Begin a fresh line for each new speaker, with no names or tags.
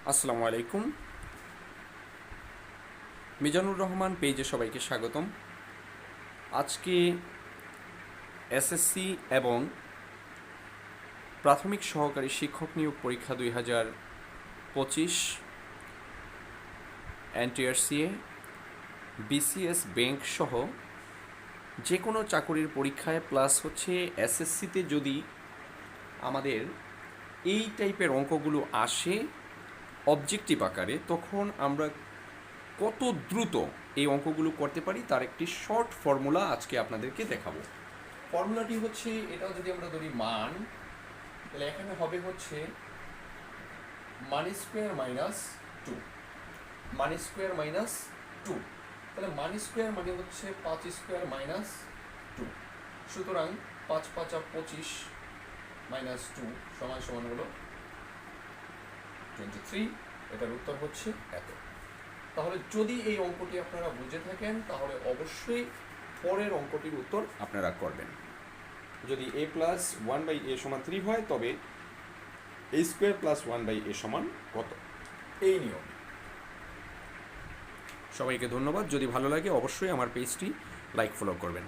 আসসালামু আলাইকুম। মিজানুর রহমান পেজে সবাইকে স্বাগতম। আজকে এসএসসি এবং প্রাথমিক সহকারী শিক্ষক নিয়োগ পরীক্ষা দুই হাজার পঁচিশ এনটিআরসিএ বিসিএস ব্যাংক সহ যে কোনো চাকরির পরীক্ষায় প্লাস হচ্ছে এসএসসিতে যদি আমাদের এই টাইপের অঙ্কগুলো আসে অবজেক্টিভ আকারে তখন আমরা কত দ্রুত এই অঙ্কগুলো করতে পারি তার একটি শর্ট ফর্মুলা আজকে আপনাদেরকে দেখাবো। ফর্মুলাটি হচ্ছে এটা যদি আমরা ধরি মান, তাহলে এখানে হবে হচ্ছে মানি স্কোয়ার মাইনাস টু মানি স্কোয়ার মাইনাস টু তাহলে মানি স্কোয়ার মানে হচ্ছে পাঁচ স্কোয়ার মাইনাস টু সুতরাং পাঁচ পাঁচা পঁচিশ মাইনাস টু সমান সমান হলো টোয়েন্টি থ্রি এটার উত্তর হচ্ছে এত তাহলে যদি এই অঙ্কটি আপনারা বুঝে থাকেন, তাহলে অবশ্যই পরের অঙ্কটির উত্তর আপনারা করবেন। যদি A plus one by A সমান থ্রি হয়, তবে A square plus one by A সমান কত? এই নিয়ম। সবাইকে ধন্যবাদ। যদি ভালো লাগে, অবশ্যই আমার পেজটি লাইক ফলো করবেন।